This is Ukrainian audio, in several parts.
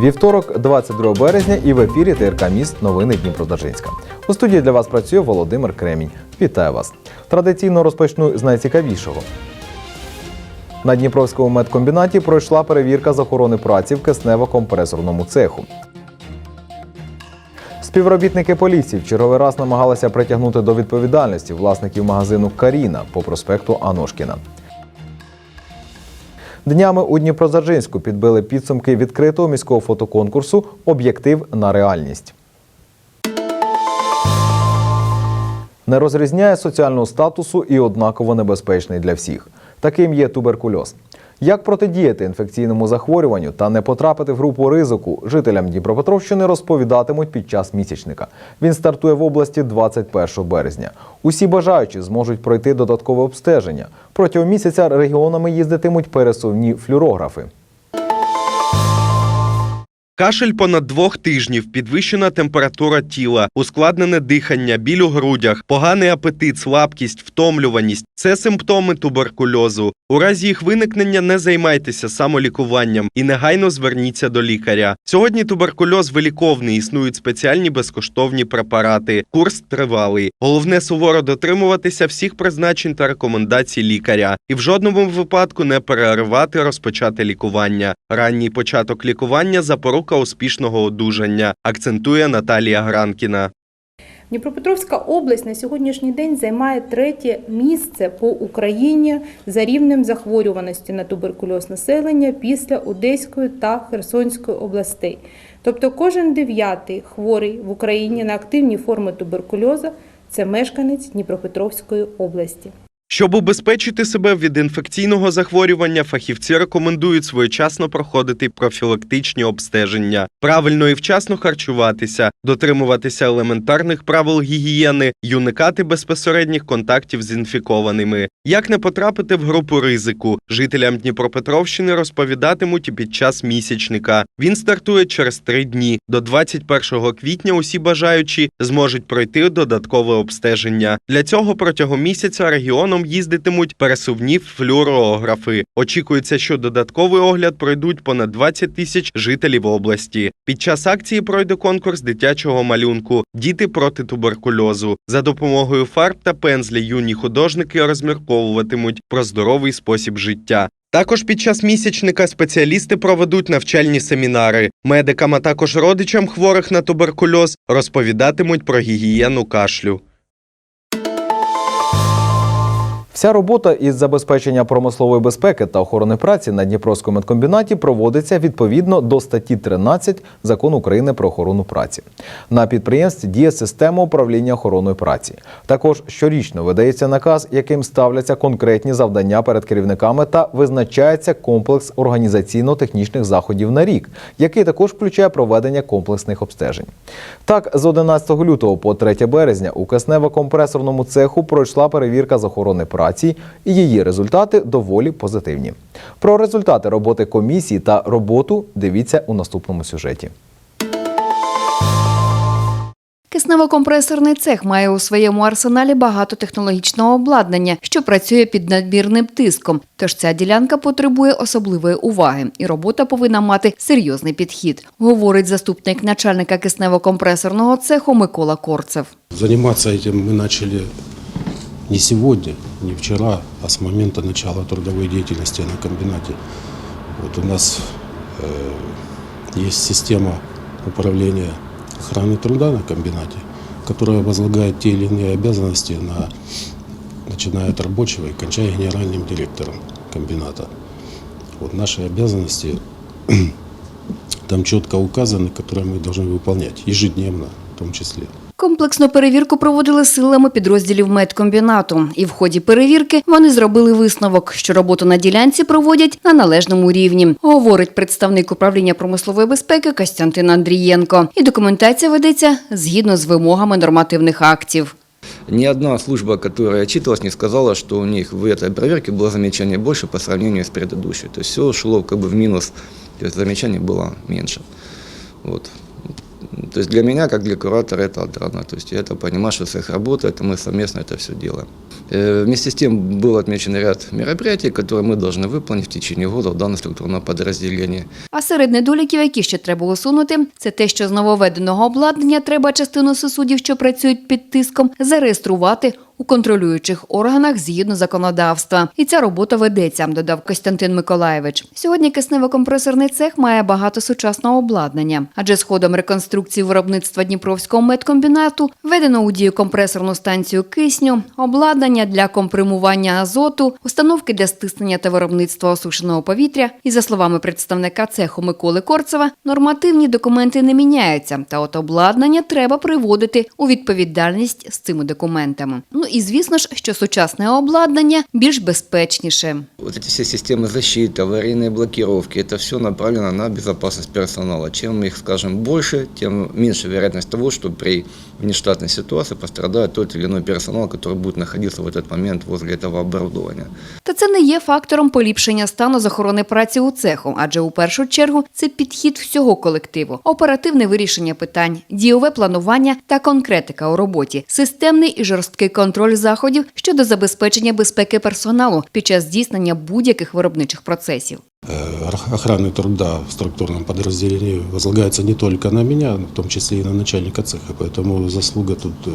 Вівторок, 22 березня, і в ефірі ТРК Міст Новини Дніпродзержинська. У студії для вас працює Володимир Кремінь. Вітаю вас. Традиційно розпочну з найцікавішого. На Дніпровському медкомбінаті пройшла перевірка з охорони праці в киснево-компресорному цеху. Співробітники поліції в черговий раз намагалися притягнути до відповідальності власників магазину Каріна по проспекту Аношкіна. Днями у Дніпродзержинську підбили підсумки відкритого міського фотоконкурсу Об'єктив на реальність. Не розрізняє соціального статусу і однаково небезпечний для всіх. Таким є туберкульоз. Як протидіяти інфекційному захворюванню та не потрапити в групу ризику, жителям Дніпропетровщини розповідатимуть під час місячника. Він стартує в області 21 березня. Усі бажаючі зможуть пройти додаткове обстеження. Протягом місяця регіонами їздитимуть пересувні флюорографи. Кашель понад двох тижнів, підвищена температура тіла, ускладнене дихання, біль у грудях, поганий апетит, слабкість, втомлюваність це симптоми туберкульозу. У разі їх виникнення не займайтеся самолікуванням і негайно зверніться до лікаря. Сьогодні туберкульоз виліковний, існують спеціальні безкоштовні препарати. Курс тривалий. Головне суворо дотримуватися всіх призначень та рекомендацій лікаря і в жодному випадку не переривати розпочати лікування. Ранній початок лікування запорука успішного одужання, акцентує Наталія Гранкіна. Дніпропетровська область на сьогоднішній день займає третє місце по Україні за рівнем захворюваності на туберкульоз населення після Одеської та Херсонської областей. Тобто кожен дев'ятий хворий в Україні на активні форми туберкульозу це мешканець Дніпропетровської області. Щоб убезпечити себе від інфекційного захворювання, фахівці рекомендують своєчасно проходити профілактичні обстеження, правильно і вчасно харчуватися, дотримуватися елементарних правил гігієни й уникати безпосередніх контактів з інфікованими. Як не потрапити в групу ризику, жителям Дніпропетровщини розповідатимуть і під час місячника. Він стартує через три дні. До 21 квітня усі бажаючі зможуть пройти додаткове обстеження. Для цього протягом місяця регіоном їздитимуть пересувні флюорографи. Очікується, що додатковий огляд пройдуть понад 20 тисяч жителів області. Під час акції пройде конкурс дитячого малюнку Діти проти туберкульозу. За допомогою фарб та пензля юні художники розмірковуватимуть про здоровий спосіб життя. Також під час місячника спеціалісти проведуть навчальні семінари. Медикам, а також родичам хворих на туберкульоз розповідатимуть про гігієну кашлю. Вся робота із забезпечення промислової безпеки та охорони праці на Дніпровському медкомбінаті проводиться відповідно до статті 13 Закону України про охорону праці. На підприємстві діє система управління охороною праці. Також щорічно видається наказ, яким ставляться конкретні завдання перед керівниками та визначається комплекс організаційно-технічних заходів на рік, який також включає проведення комплексних обстежень. Так, з 11 лютого по 3 березня у киснево-компресорному цеху пройшла перевірка з охорони праці, і її результати доволі позитивні. Про результати роботи комісії та роботу дивіться у наступному сюжеті. Киснево-компресорний цех має у своєму арсеналі багато технологічного обладнання, що працює під надмірним тиском. Тож ця ділянка потребує особливої уваги, і робота повинна мати серйозний підхід, говорить заступник начальника киснево-компресорного цеху Микола Корцев. Заниматься этим мы начали не сегодня, не вчера, а с момента начала трудовой деятельности на комбинате. Вот у нас э, есть система управления охраны труда на комбинате, которая возлагает те или иные обязанности на начиная от рабочего и кончая генеральным директором комбината. Вот наши обязанности там четко указаны, которые мы должны выполнять ежедневно в том числе. Комплексну перевірку проводили силами підрозділів медкомбінату. І в ході перевірки вони зробили висновок, що роботу на ділянці проводять на належному рівні, говорить представник управління промислової безпеки Костянтин Андрієнко. І документація ведеться згідно з вимогами нормативних актів. Ни одна служба, которая отчитывалась, не сказала, что у них в этой проверке было замечаний больше по сравнению с предыдущей. То есть все шло как бы в минус, то есть замечаний было меньше. Вот. То есть для меня, как для куратора, это отрадно. То есть я это понимаю, что это их работа, это мы совместно это все делаем. Э, Вместе с тем был отмечен ряд мероприятий, которые мы должны выполнить в течение года в данном структурном подразделении. А серед недоліків, які ще треба усунути, це те, що з нововведеного обладнання треба частину сусудів, що працюють під тиском, зареєструвати у контролюючих органах згідно законодавства. І ця робота ведеться, додав Костянтин Миколаєвич. Сьогодні киснево-компресорний цех має багато сучасного обладнання, адже з ходом реконструкції виробництва Дніпровського медкомбінату введено у дію компресорну станцію кисню, обладнання для компримування азоту, установки для стиснення та виробництва осушеного повітря. І за словами представника цеху Миколи Корцева, нормативні документи не міняються, та от обладнання треба приводити у відповідальність з цими документами. Ну і звісно ж, що сучасне обладнання більш безпечніше. Вот эти все системы защиты, аварийные блокировки, это все направлено на безопасность персонала. Чем их, скажем, больше, тем меньше вероятность того, что при внештатной ситуации пострадает тот или иной персонал, который будет находиться в этот момент возле этого оборудования. Та це не є фактором поліпшення стану з охорони праці у цеху, адже у першу чергу це підхід всього колективу, оперативне вирішення питань, дієве планування та конкретика у роботі, системний і жорсткий контроль заходів щодо забезпечення безпеки персоналу під час здійснення будь-яких виробничих процесів. Э, Охраны труда в структурном подразделении возлагается не только на меня, в том числе и на начальника цеха. Поэтому заслуга тут, э,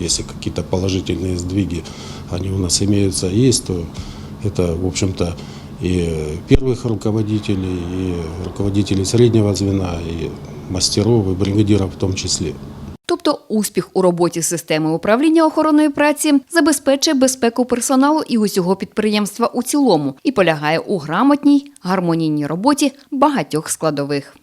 если какие-то положительные сдвиги, они у нас имеются, есть, то это, в общем-то, и первых руководителей, и руководителей среднего звена, и мастеров, и бригадиров в том числе. Успіх у роботі системи управління охороною праці забезпечує безпеку персоналу і усього підприємства у цілому і полягає у грамотній, гармонійній роботі багатьох складових.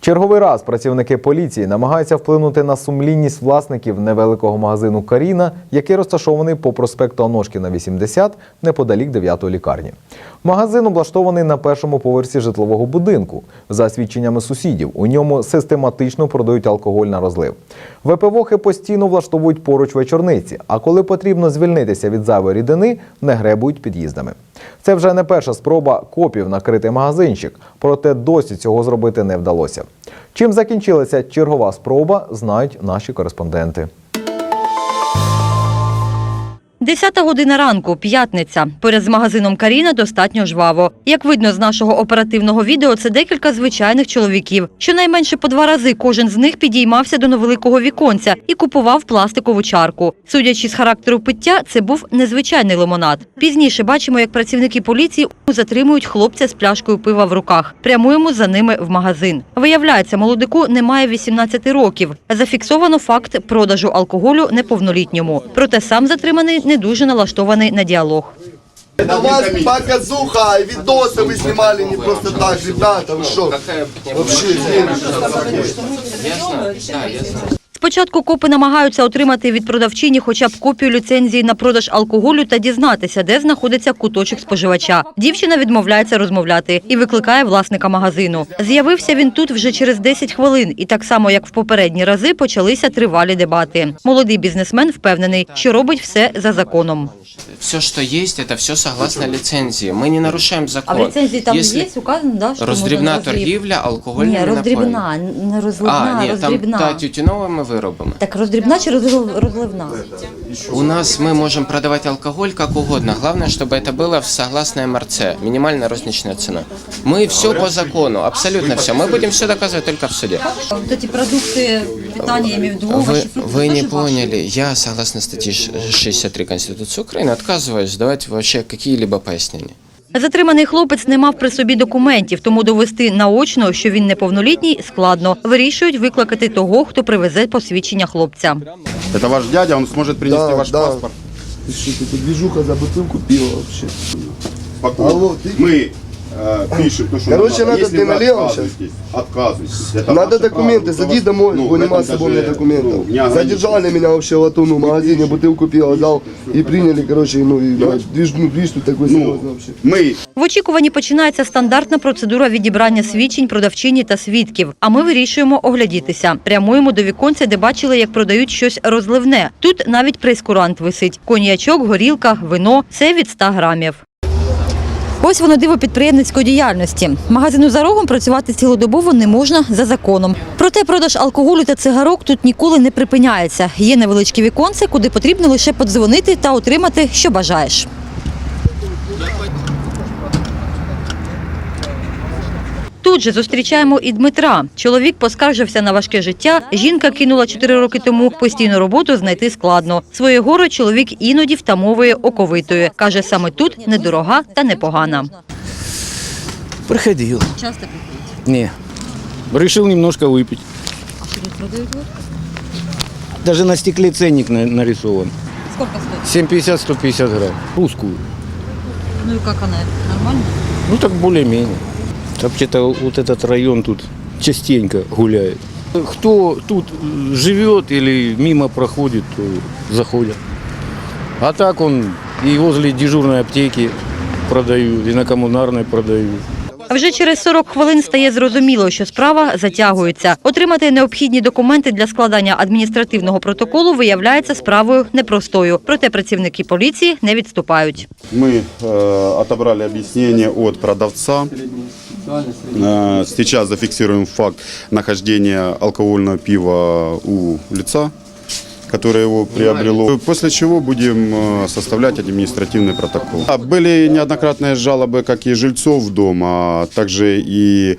Черговий раз працівники поліції намагаються вплинути на сумлінність власників невеликого магазину Каріна, який розташований по проспекту Аношкіна 80 неподалік 9-ї лікарні. Магазин облаштований на першому поверсі житлового будинку. За свідченнями сусідів, у ньому систематично продають алкоголь на розлив. ВПВохи постійно влаштовують поруч вечорниці, а коли потрібно звільнитися від зайвої рідини, не гребують під'їздами. Це вже не перша спроба копів накрити магазинчик, проте досі цього зробити не вдалося. Чим закінчилася чергова спроба, знають наші кореспонденти. 10 година ранку, п'ятниця. Поряд з магазином Каріна достатньо жваво. Як видно з нашого оперативного відео, це декілька звичайних чоловіків. Щонайменше по два рази кожен з них підіймався до невеликого віконця і купував пластикову чарку. Судячи з характеру пиття, це був незвичайний лимонад. Пізніше бачимо, як працівники поліції затримують хлопця з пляшкою пива в руках. Прямуємо за ними в магазин. Виявляється, молодику немає 18 років. Зафіксовано факт продажу алкоголю неповнолітньому. Проте сам затриманий не дуже налаштований на діалог. Это у вас показуха, видосы вы снимали не просто так, ребята, вы что? Вообще, Спочатку копи намагаються отримати від продавчині хоча б копію ліцензії на продаж алкоголю та дізнатися, де знаходиться куточок споживача. Дівчина відмовляється розмовляти і викликає власника магазину. З'явився він тут вже через 10 хвилин, і так само, як в попередні рази, почалися тривалі дебати. Молодий бізнесмен впевнений, що робить все за законом. Все, что есть, это все согласно лицензии. Мы не нарушаем закон. Если указано, да, роздрібна торгівля алкогольними Ні, напоями. роздрібна, не розливна, А, роздрібна. там та тютюновими виробами. Так роздрібна чи розлив- розливна? У нас мы можем продавать алкоголь как угодно. Главное, чтобы это было в согласно МРЦ, минимальная розничная цена. Мы все по закону, абсолютно все. Мы будем все доказывать только в суде. Вот эти продукты питания, я имею в виду Вы, овощи, фрукты, вы не тоже ваши? поняли, я, согласно статье 63 Конституции Украины, отказываюсь давать вообще какие-либо пояснения. Затриманий хлопець не мав при собі документів, тому довести наочно, що він неповнолітній, складно. Вирішують викликати того, хто привезе посвідчення хлопця. Это ваш дядя, он сможет принести Да, ваш да. паспорт. Ты что, ты тут движуха за бутылку пива вообще. Спокойно. Алло, ты- Мы э, пишем то, что Короче, нам надо, Если ты вы налево отказываетесь, отказывайтесь. Это Надо ваше документы, право. зайди Вас- домой, ну, ну, в нема этом с собой у даже, меня документов. ну, не ограничено. Задержали меня вообще в Атуну магазине, бутылку пива дал и приняли, короче, ну, и да, движ, ну, движ тут такой Ну, серьезный вообще. мы В очікуванні починається стандартна процедура відібрання свідчень продавчині та свідків. А ми вирішуємо оглядітися. Прямуємо до віконця, де бачили, як продають щось розливне. Тут навіть прейскурант висить: коньячок, горілка, вино це від 100 грамів. Ось воно диво підприємницької діяльності. Магазину за рогом працювати цілодобово не можна за законом. Проте продаж алкоголю та цигарок тут ніколи не припиняється. Є невеличкі віконце, куди потрібно лише подзвонити та отримати, що бажаєш. Тут же зустрічаємо і Дмитра. Чоловік поскаржився на важке життя. Жінка кинула 4 роки тому. Постійну роботу знайти складно. Своє горе чоловік іноді втамовує оковитою. Каже, саме тут недорога та непогана. Приходил. Часто Не. Решил немножко выпить. Даже на стекле ценник на- нарисован. Скільки стоїть? 750-150 грамм. Русскую. Ну і як вона? Нормально? Ну так более-менее. Вообще-то вот этот район тут частенько гуляет. Кто тут э, живет или мимо проходит, то заходят. А так он и возле дежурной аптеки продают, и на коммунарной продают. А вже через 40 хвилин стає зрозуміло, що справа затягується. Отримати необхідні документи для складання адміністративного протоколу виявляється справою непростою. Проте працівники поліції не відступають. Мы э, отобрали объяснение от продавца. Э, сейчас зафиксируем факт нахождения алкогольного пива у лица, которое его приобрело. После чего будем э, составлять административный протокол. А, Были неоднократные жалобы как и жильцов дома, а также и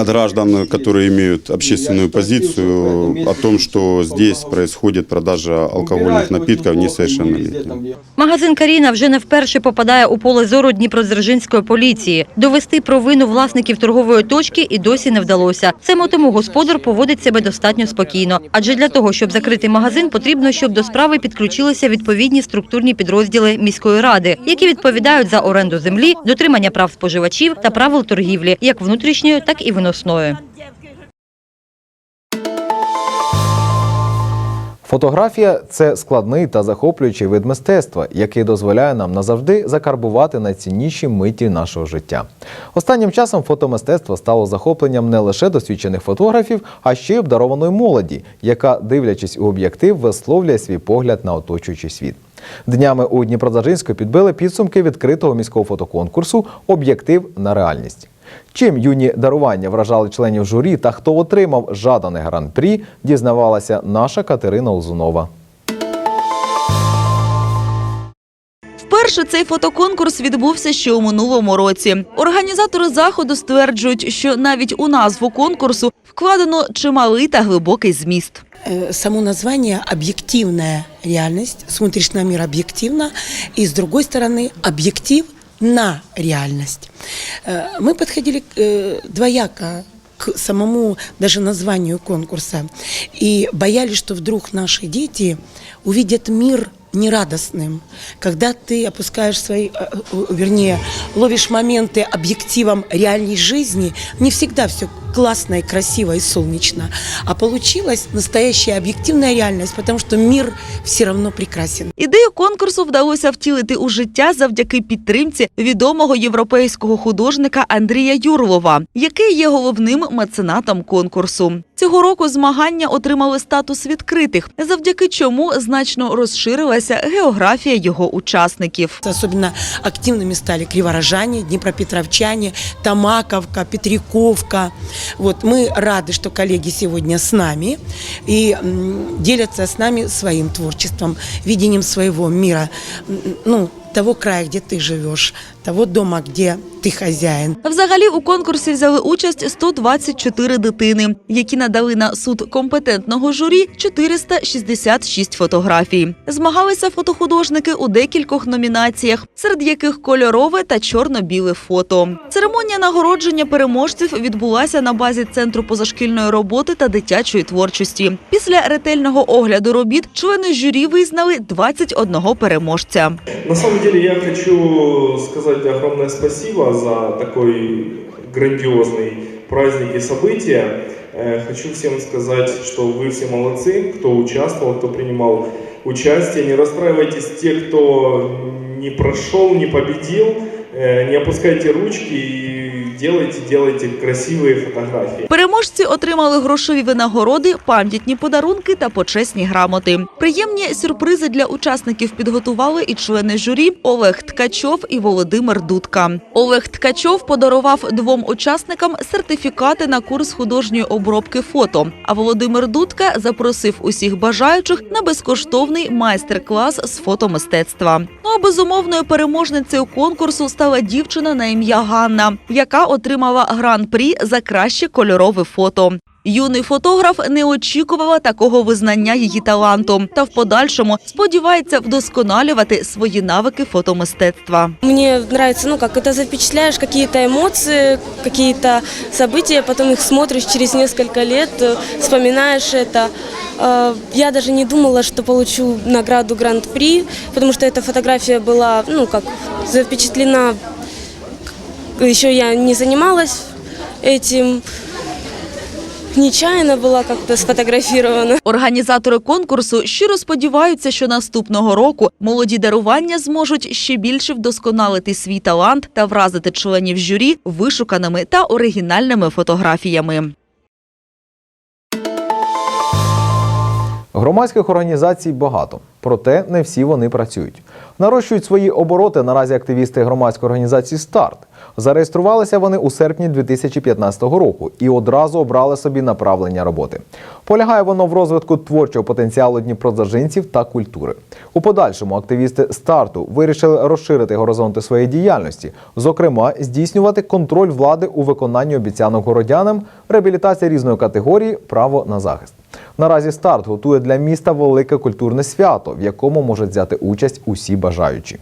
от граждан, которые имеют общественную позицию о том, что здесь происходит продажа алкогольных напитков несовершеннолетним. Магазин Каріна вже не вперше попадає у поле зору Дніпродзержинської поліції. Довести провину власників торгової точки і досі не вдалося. Саме тому господар поводить себе достатньо спокійно. Адже для того, щоб закрити магазин, потрібно, щоб до справи підключилися відповідні структурні підрозділи міської ради, які відповідають за оренду землі, дотримання прав споживачів та правил торгівлі, як внутрішньої, так і виносної. Фотографія це складний та захоплюючий вид мистецтва, який дозволяє нам назавжди закарбувати найцінніші миті нашого життя. Останнім часом фотомистецтво стало захопленням не лише досвідчених фотографів, а ще й обдарованої молоді, яка, дивлячись у об'єктив, висловлює свій погляд на оточуючий світ. Днями у Дніпродзержинську підбили підсумки відкритого міського фотоконкурсу Об'єктив на реальність. Чим юні дарування вражали членів журі та хто отримав жаданий гран-прі, дізнавалася наша Катерина Узунова. Вперше цей фотоконкурс відбувся ще у минулому році. Організатори заходу стверджують, що навіть у назву конкурсу вкладено чималий та глибокий зміст. Э, само название «объективная реальность», смотришь на мир объективно, и с другой стороны «объектив на реальность». Э, Мы подходили э, двояко к самому даже названию конкурса и боялись, что вдруг наши дети увидят мир нерадостным, когда ты опускаешь свои, э, э, вернее, ловишь моменты объективом реальной жизни, не всегда все классно и красиво и солнечно, а получилась настоящая объективная реальность, потому что мир все равно прекрасен. Ідею конкурсу вдалося втілити у життя завдяки підтримці відомого європейського художника Андрія Юрлова, який є головним меценатом конкурсу. Цього року змагання отримали статус відкритих, завдяки чому значно розширилася географія його учасників. Особенно активными стали криворожане, днепропетровчане, Тамаковка, Петряковка. Вот мы рады, что коллеги сегодня с нами и делятся с нами своим творчеством, видением своего мира, ну, того края, где ты живешь, того дома, где ты хозяин. Взагалі у конкурсі взяли участь 124 дитини, які надали на суд компетентного журі 466 фотографій. Змагалися фотохудожники у декількох номінаціях, серед яких кольорове та чорно-біле фото. Церемонія нагородження переможців відбулася на базі центру позашкільної роботи та дитячої творчості. Після ретельного огляду робіт члени журі визнали 21 переможця. На самом деле я хочу сказать огромное спасибо за такой грандиозный праздник и событие. Э, Хочу всем сказать, что вы все молодцы, кто участвовал, кто принимал участие. Не расстраивайтесь те, кто не прошел, не победил. Э, Не опускайте ручки и делайте, делайте красивые фотографии. Переможці отримали грошові винагороди, пам'ятні подарунки та почесні грамоти. Приємні сюрпризи для учасників підготували і члени журі Олег Ткачов і Володимир Дудка. Олег Ткачов подарував двом учасникам сертифікати на курс художньої обробки фото. А Володимир Дудка запросив усіх бажаючих на безкоштовний майстер-клас з фотомистецтва. Ну а безумовною переможницею конкурсу стала дівчина на ім'я Ганна, яка отримала гран-прі за краще кольорове фото. Юний фотограф не очікувала такого визнання її таланту та в подальшому сподівається вдосконалювати свої навики фотомистецтва. Мне нравится, ну, как это запечатляешь, какие-то эмоции, какие-то события, потом их смотришь через несколько лет, э, вспоминаешь это. Э, Я даже не думала, что получу награду Гранд-при, потому что эта фотография была, ну, как запечатлена, еще я не занималась этим, Нечайно була как-то сфотографірована. Організатори конкурсу щиро сподіваються, що наступного року молоді дарування зможуть ще більше вдосконалити свій талант та вразити членів журі вишуканими та оригінальними фотографіями. Громадських організацій багато, проте не всі вони працюють. Нарощують свої обороти наразі активісти громадської організації Старт. Зареєструвалися вони у серпні 2015 року і одразу обрали собі направлення роботи. Полягає воно в розвитку творчого потенціалу дніпродзержинців та культури. У подальшому активісти старту вирішили розширити горизонти своєї діяльності, зокрема, здійснювати контроль влади у виконанні обіцянок городянам, реабілітація різної категорії, право на захист. Наразі старт готує для міста велике культурне свято, в якому можуть взяти участь усі бажаючі.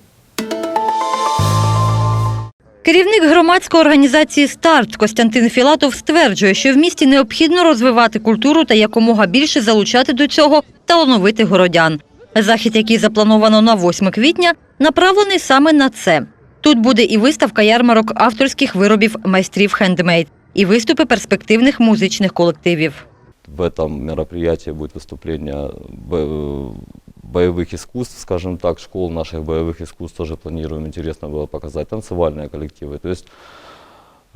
Керівник громадської організації Старт Костянтин Філатов стверджує, що в місті необхідно розвивати культуру та якомога більше залучати до цього талановитих городян. Захід, який заплановано на 8 квітня, направлений саме на це. Тут буде і виставка ярмарок авторських виробів майстрів хендмейд, і виступи перспективних музичних колективів в этом мероприятии будет выступление бо- боевых искусств, скажем так, школ наших боевых искусств тоже планируем, интересно было показать, танцевальные коллективы. То есть а,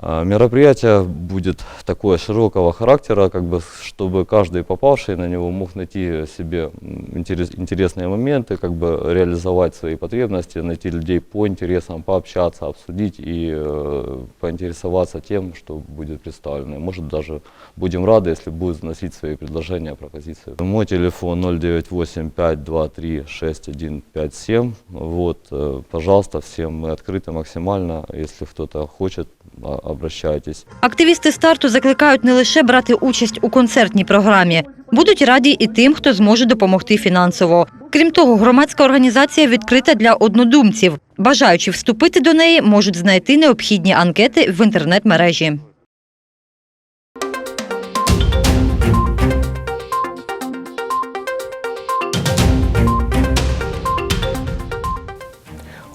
мероприятие будет такое широкого характера, как бы, чтобы каждый попавший на него мог найти себе интерес- интересные моменты, как бы реализовать свои потребности, найти людей по интересам, пообщаться, обсудить и э, поинтересоваться тем, что будет представлено. Может даже будем рады, если будут вносить свои предложения, пропозиции. Мой телефон 098 523 6157. Вот, э, пожалуйста, всем мы открыты максимально. Если кто-то хочет, а- обращайтесь. Активісти старту закликають не лише брати участь у концертній програмі, будуть раді і тим, хто зможе допомогти фінансово. Крім того, громадська організація відкрита для однодумців. Бажаючи вступити до неї, можуть знайти необхідні анкети в інтернет-мережі.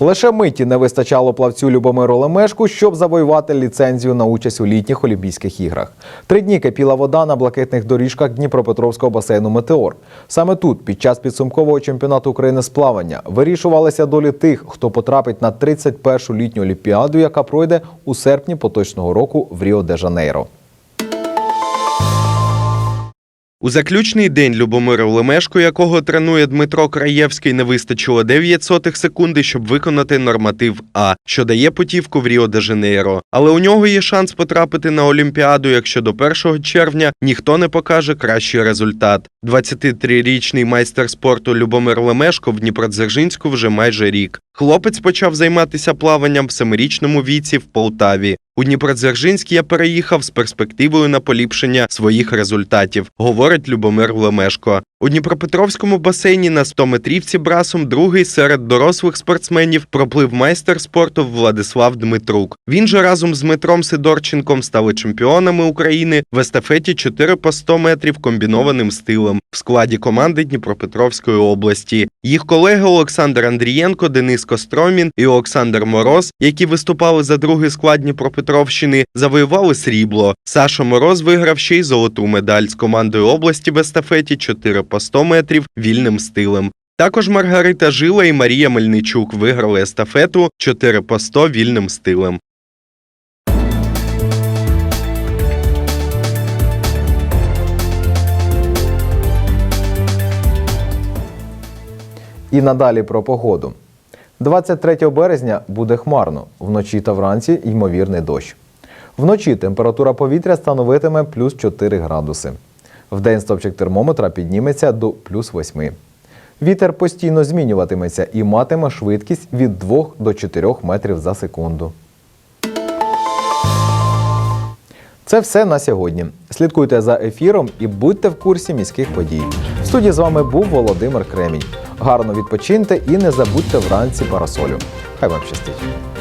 Лише миті не вистачало плавцю Любомиру Лемешку, щоб завоювати ліцензію на участь у літніх Олімпійських іграх. Три дні кипіла вода на блакитних доріжках Дніпропетровського басейну Метеор. Саме тут, під час підсумкового чемпіонату України з плавання, вирішувалися долі тих, хто потрапить на 31-шу літню олімпіаду, яка пройде у серпні поточного року в Ріо-де-Жанейро. У заключний день Любомиру Лемешку, якого тренує Дмитро Краєвський, не вистачило 9 сотих секунди, щоб виконати норматив А, що дає путівку в Ріо-де-Жанейро. Але у нього є шанс потрапити на Олімпіаду, якщо до 1 червня ніхто не покаже кращий результат. 23-річний майстер спорту Любомир Лемешко в Дніпродзержинську вже майже рік. Хлопець почав займатися плаванням в семирічному віці в Полтаві. У Дніпродзержинськ я переїхав з перспективою на поліпшення своїх результатів, говорить Любомир Лемешко. У Дніпропетровському басейні на 100-метрівці брасом другий серед дорослих спортсменів проплив майстер спорту Владислав Дмитрук. Він же разом з Дмитром Сидорченком стали чемпіонами України в естафеті 4 по 100 метрів комбінованим стилем в складі команди Дніпропетровської області. Їх колеги Олександр Андрієнко, Денис Костромін і Олександр Мороз, які виступали за другий склад Дніпропетровщини, завоювали срібло. Саша Мороз виграв ще й золоту медаль з командою області в естафеті 4 по 100 метрів вільним стилем. Також Маргарита Жила і Марія Мельничук виграли естафету 4 по 100 вільним стилем. І надалі про погоду. 23 березня буде хмарно. Вночі та вранці ймовірний дощ. Вночі температура повітря становитиме плюс 4 градуси. Вдень стопчик термометра підніметься до плюс 8. Вітер постійно змінюватиметься і матиме швидкість від 2 до 4 метрів за секунду. Це все на сьогодні. Слідкуйте за ефіром і будьте в курсі міських подій. В студії з вами був Володимир Кремінь. Гарно відпочиньте і не забудьте вранці парасолю. Хай вам щастить!